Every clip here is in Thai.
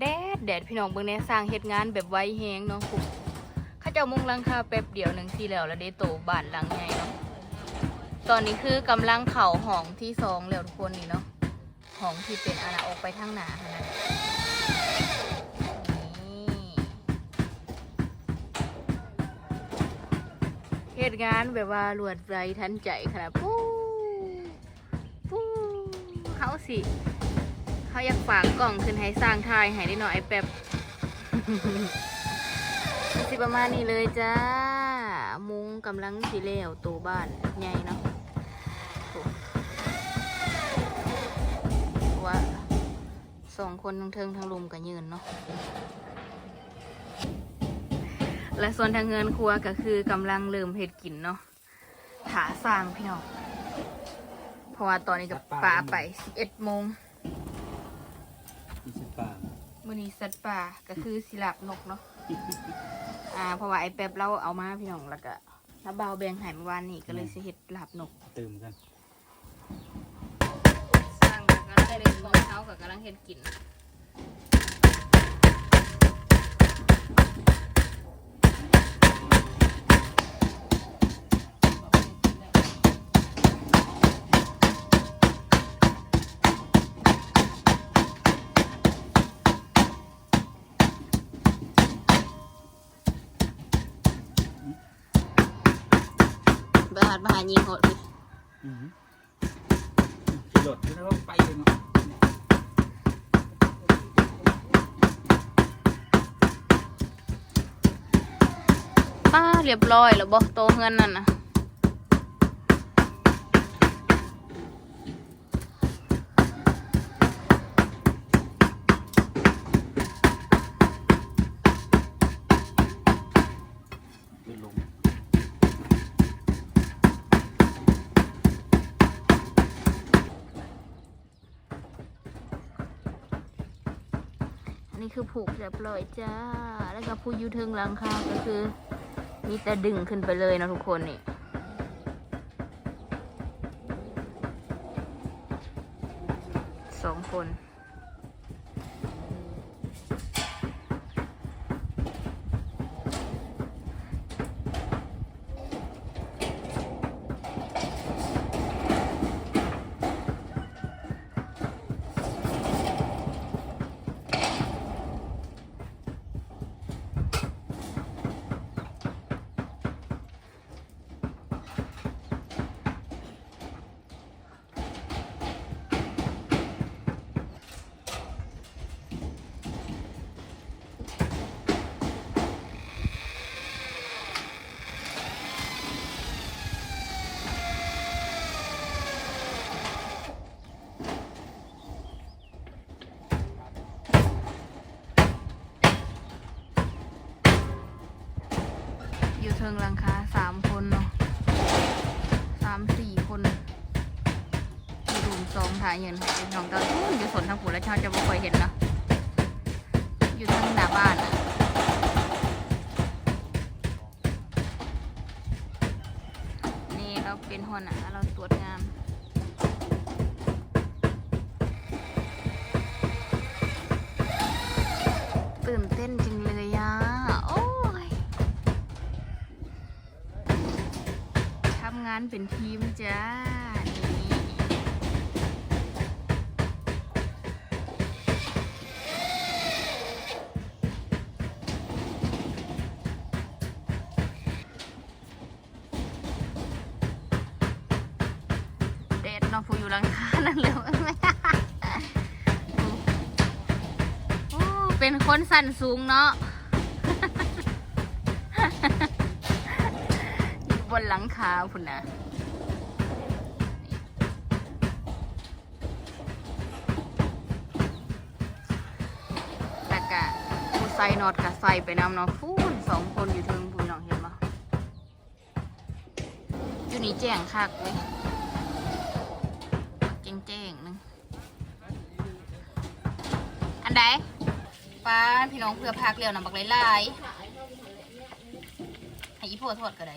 แดดแดดพี่น้องเบิ่งแน่สร้างเฮ็ดงานแบบไวแฮงเนาะปุ๊บเขาเจ้ามุงหลังคาแป๊บเดียวหนึ่งทีแล้วแล้วได้โตบ้านหลังใหญ่เนาะตอนนี้คือกำลังเข่าห้องที่สองแล้วทุกคนนี่เนาะห้องที่เป็นอาณาออกไปทางหนาหั่นนะนี่เฮ็ดงานแบบว่ารวดไรทันใจขนาดปู้ปู้เขาสิ เขาอยากฝากกล่องขึ้นให้สร้างทายให้ได้หน่อยแป๊บสิประมาณนี้เลยจ้า มุงกำลังสีเลวตัวบ้านใหญ่เนาะโอ้เพราะว่าสองคนทั้งเทิงทั้งลุมกันยืนเนาะและส่วนทางเงินครัวก็คือกำลังเริ่มเห็ดกินเนาะถาสร้างพี่น้องเพราะว่าตอนนี้กับปลาไปสิบเอ็ดโมงยี่สิบป่า มือนี้สัตว์ป่าก็คือสิลับนกเนาะ อ่าเพราะว่าไอ้แป๊บเราเอามาพี่น้องแล้วก็แล้วเบาแบงหายเมื่อวานนี่ก็เลยสิเฮ็ดลาบนก ตื่มกัน สร้างก็กำลังเล่นของเขากับกำลังเฮ็ดกิน ยิงหดพี่อือหือขี่รถแล้วก็ไปเลยเนาะป้าเรียบร้อยแล้วบ่โตเฮือนนั่นน่ะ เป็นลม อันนี้คือ ผูกเรียบร้อยจ้า แล้วก็ผู้ยูเทิงหลังคาก็คือ มีแต่ดึงขึ้นไปเลยนะทุกคนนี่สองคน เทิงหลังคาสามคนเนาะสามสี่คนมีรูมสองถ่ายเห็นให้น้องตอนนู้นอยู่สนทางปุ๋และชาวจะไม่เคยเห็นเนาะอยู่ทางหน้าบ้านอะนี่เราเป็นหัวหน้าเราตรวจงานานเป็นทีมจ้าเด็ดเน้องผู้อยู่หลังคานั่นเลยเป็นคนสั่นสูงเนาะ นหลังคาพุ่นะแต่กะผู้ใส่นอดกะใส่ไปนำเนาะพูนสองคนอยู่เทิงพูนน้องเห็นปะอยู่นี่แจ้งคักเลยเจ้งเจ้งนึงอันใดป้าพี่น้องเพื่อพักเร็วนะบักหลายๆให้อีโพดโทษก็ได้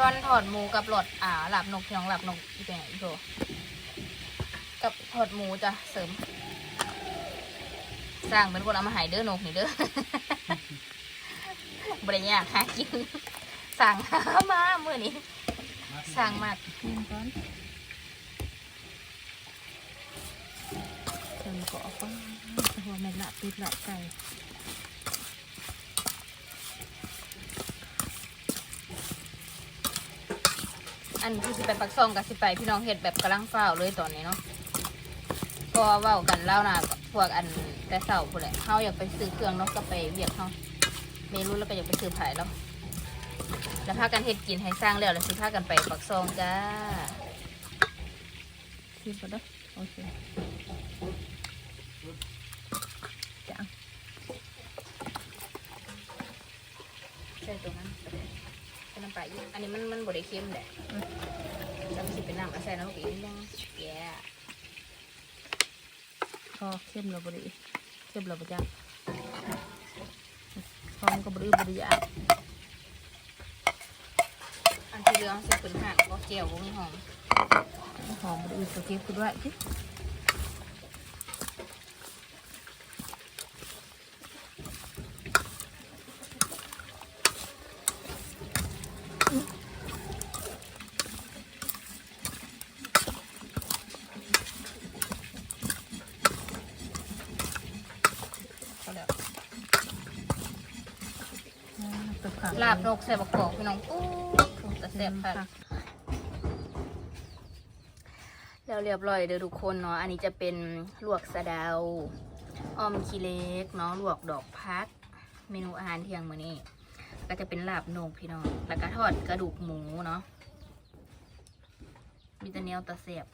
ซ่อนถอดหมูกับหลอดอ่าหลับนกพี่น้องหลับนกอีเป็นไงอีโถกับถอดหมูจะเสริม สร้างเป็นคนเอามาหายเด้อนกนี่เด้อบริยากหากิน สั่งหามาเมื่อนี้ สั่งมากกินก่อนเติมเกาะก็หัวแม่ละติดละไก่ อันที่สิไปปักซองกับสิไปพี่น้องเห็ดแบบกำลังเฝ้าเลยตอนนี้เนาะก็เว้ากันเล่านะพวกอันแต่เสาพวกแหละเขาอยากไปซื้อเครื่องนาะก็ไปเวียกเขาเมรู้แล้วก็อยากไปซื้อผายแล้วแล้วพากันเห็ดกินให้สร้างแล้วแล้วสิพากันไปปักซองจ้าชิมก่อนเด้อโอเคจัง ใช่ตรงนั้นเป็นน้ำปลา อีกอันนี้มันมันบดได้เค็มแหละแล้วมันสิเป็นน้ำอาใส่น้ำลูกอีกนิดนึงแย่พอเข้มเราบริเข้มเราบริจังพร้อมกับบริบริยาอันที่เหลืองสิเป็นหักก็เจียวก็มีหอมหอมบริตัวเก็บคุณด้วยที่ ก็แล้ว ตัวขัง ลาบนกใส่บะกอกพี่น้องปุ๊บแต่แซ่บค่ะแล้วเรียบร้อยเด้อทุกคนเนาะอันนี้จะเป็นลวกสะเดาออมขี้เล็กเนาะลวกดอกพัก เมนูอาหารเที่ยงมื้อนี้ ก็จะเป็นลาบนกพี่น้องแล้วก็ทอดกระดูกหมูเนาะมีแต่เนียวตะเสียบ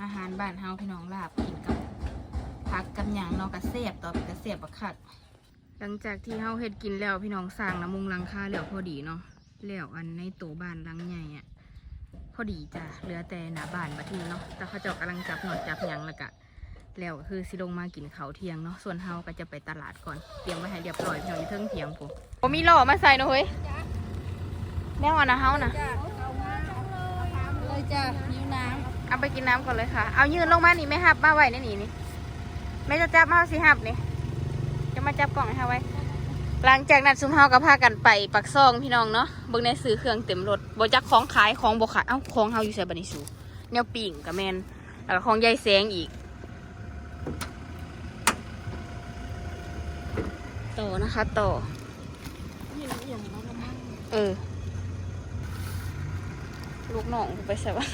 อาหารบ้านเฮาพี่น้องลาบกินกับพักกับหยังเนาะกระเสียบต่อไปกระเสียบบักคัก หลังจากที่เฮาเฮ็ดกินแล้วพี่น้องสร้างน้ำมุงหลังคาแล้วพอดีเนาะแล้วอันในตัวบ้านหลังใหญ่อะพอดีจ้ะเหลือแต่หน้าบ้านบัดนี้เนาะแต่เขาเจ้ากำลังจับหนอดจับหยังแล้วก็แล้วก็คือสิลงมากินข้าวเที่ยงเนาะส่วนเฮาก็จะไปตลาดก่อนเตรียมไว้ให้เรียบร้อยพี่น้องอยู่เทิงเที่ยงผมบ่มีหล่อมาใส่เนาะเฮ้ยแน่วอนนะเฮานะเลยจ้ะนิ้วน้เอาไปกินน้ำก่อนเลยค่ะ เอายืนลงมานี่ไม่หับมาไว้ในนี่นี่ไม่จะจับมาเอาสิหับนี่จะ มาจับกล่องให้เฮาไว้ หลังจากนั้นซุมเฮาก็พากันไปปักซองพี่น้องเนาะเบิ่งในซื้อเครื่องเต็มรถบ่จักของขายของบ่ขายเอ้าของเฮาอยู่ใส่บัดนี้สูแนวปิ่งก็แมนแล้วก็ของยายแสงอีกต่อนะคะต่อำนี่อย่างน้องมั่งเออ ลูกน้องไปใส่วะ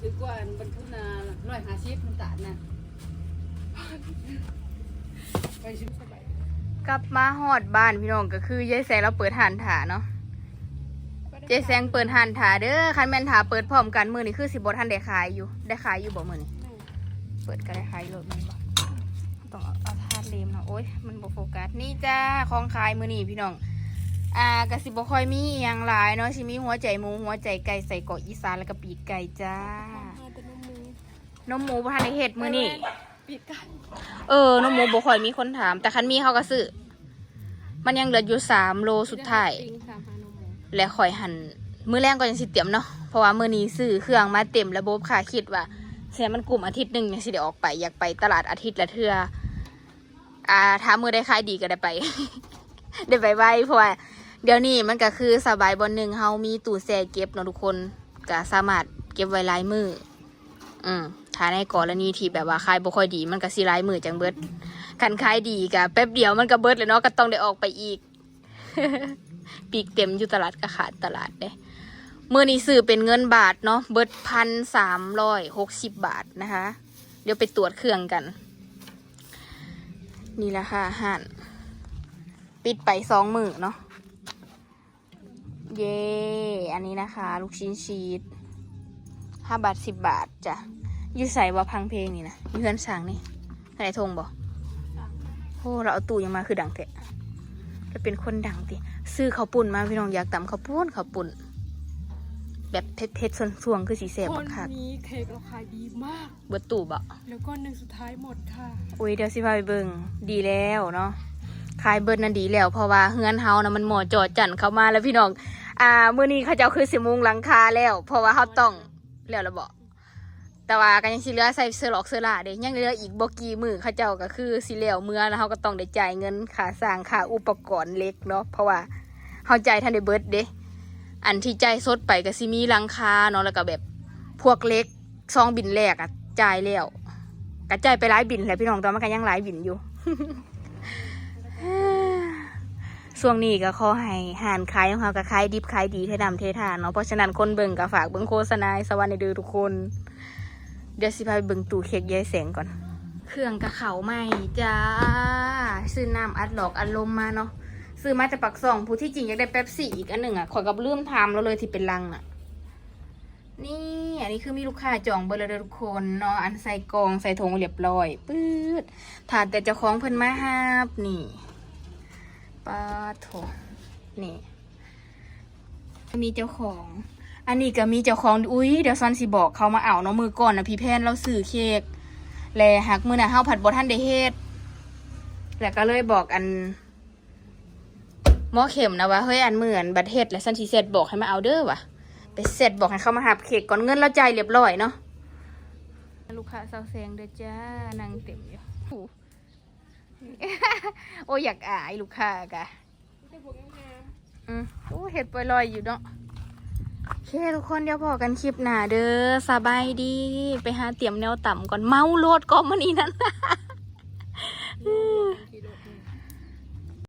หรือกว่าบรรทุกนาร้อยห้าสิบมันตัดนะไปชิมสบายกลับมาฮอดบ้านพี่น้องก็คือยายแสงเราเปิดหานถาเนาะยายแสงเปิดหานถาเด้อคันแมนถาเปิดพร้อมกันมือนี่คือสิบ่ทันได้ขายอยู่ ได้ขายอยู่บ่มือนี่เปิดก็ได้ขายรถมันบ่ต้องเอาเอาทาดเลมเนาะโอ้ยมันบ่โฟกัสนี่จ้าของขายมือนี่พี่น้อง อ่ากะสิบ่ค่อยมีอหย่างหลายเนาะสิมีหัวใจหมูหัวใจไก่ใส่เกาะอีสานแล้วก็ปีกไก่จ้า มาแต่น้ำมือนมหมูบ่ทันได้เฮ็ดมื้อนี้ ปิดกันเออนมหมูบ่ค่อยมีคนถาม แต่คันมีเขาก็ซื้อมันยังเหลืออยู่สามโลสุดท้าย ปิงสามพันนมหมูและข่อยหันมื้อแรงก็ยังสิเตรียมเนาะเพราะว่ามื้อนี้ซื้อเครื่องมาเต็มระบบค่ะคิดว่าแค่มันกลุ่มอาทิตย์หนึงยังสิได้ออกไป อยากไปตลาดอาทิตย์ละเทื่ออ่าถ้ามื้อได้ขายดีก็ได้ไป ได้ไปไว้เพราะว่า เดี๋ยวนี้มันก็คือสบายบนหนึ่งเฮามีตู้แช่เก็บเนาะทุกคนก็สามารถเก็บไว้หลายมืออืมถ้าในกรณีที่แบบว่าขายบ่ค่อยดี มันก็สิหลายมือจังเบิดคันขายดีก็แป๊บเดียวมันก็เบิดเลยเนาะก็ต้องได้ออกไปอีก ปีกเต็มอยู่ตลาดก็ขาดตลาดเด้มือนี้ซื้อเป็นเงินบาทเนาะเบิดพันสามร้อยหกสิบบาทนะคะ เดี๋ยวไปตรวจเครื่องกัน นี่แหละค่ะหารปิดไปสองมือเนาะ เย่อันนี้นะคะ ลูกชิ้นชีสห้าบาทสิบบาทจ้ะอยู่ใส่ว่าพังเพลงนี่นะมีเพื่อนสั่งนี่อะไรทงบอกโอ้เราเอาตู้ยังมาคือดังเตะจะเป็นคนดังติซื้อข้าวปุ่นมาพี่น้องอยากตำข้าวปุ้นข้าวปุ่น แบบเผ็ดๆส่วงๆคือสีแสบคบันกคักนี้เค้กเราขายดีมาก เบิดตู้บ่แล้วก็หนึ่งสุดท้ายหมดค่ะอุ้ยเดี๋ยวสิพาไปเบิ่งดีแล้วเนาะขายเบิดนั่นดีแล้วเพราะว่าเฮือนเฮานะมันหมอจอดจันเข้ามาแล้วพี่น้อง อ่ามื้อนี้เขาเจ้าคือสิมุงหลังคาแล้ว เพราะว่าเฮาต้องแล้วละบ่แต่ว่าก็ยังสิเหลือใส่เสื้อหลอกเสื้อลาเด้ยังเหลืออีกบ่กี่มือเขาเจ้าก็คือสิแล้วเมื่อแล้วเฮาก็ต้องได้จ่ายเงินค่าสร้างค่าอุปกรณ์เล็กเนาะเพราะว่าเฮาจ่ายทันได้เบิร์ดเด้อันที่จ่ายสดไปก็สิมีหลังคาเนาะแล้วก็แบบพวกเล็กซองบินแรกอะจ่ายแล้วกระจายไปหลายบินแหละพี่น้องตอนมันก็ยังหลายบินอยู่ ช่วงนี้ก็ขอให้หานขายของเราก็ขายดิบขายดีเทดำเททานเนาะเพราะฉะนั้นคนเบิ่งก็ฝากเบิ่งโฆษณาสวัสดีเด้อทุกคน เดี๋ยวสิพาไปเบิ่งตู้เค้กยายแสงก่อน เครื่องกระเขาใหม่จ้าซื้อน้ำอัดหลอกอัดลมมาเนาะซื้อมาจากปักซองผู้ที่จริงอยากได้แป๊บซี่อีกอันหนึ่งอะขอกับลืมทำแล้วเลยที่เป็นลังน่ะ นี่อันนี้คือมีลูกค้าจองเบอร์แล้วเด้อทุกคนเนาะอันใส่กองใส่ถุงเรียบร้อยปื๊ดถาดแต่เจ้าของเพิ่นมาฮาบนี่ ปาโถนี่ มีเจ้าของ อันนี้ก็มีเจ้าของ อุ้ยเดี๋ยวซันสิบอกเขามาเอาเนาะมือก่อนนะพี่แพนเราสื่อเค้กแลหักมือน่ะเฮาผัดบ่ทันได้เฮ็ดแล้วก็เลยบอกอันหมอเข็มนะว่าเฮ้ยอันเหมือนบัดเฮ็ดแล้วซันสิเสร็จบอกให้มาเอาเด้อวะไปเสร็จบอกให้เขามาหับเค้กก่อนเงินเราจ่ายเรียบร้อยเนาะลูกค้าสาวแซงเด้อจ้านางเต็มอยู่ โอ้ยอยากอายลูกค้ากะได้พวกงามอืมโอ้เห็ดปล่อยลอยอยู่เนาะโอเคทุกคนเดี๋ยวพอกันคลิปหน้าเด้อสบายดี ไปหาเตรียมแนวต่ำก่อนเมาโลดก็มันอีนั้นๆขี่รถมา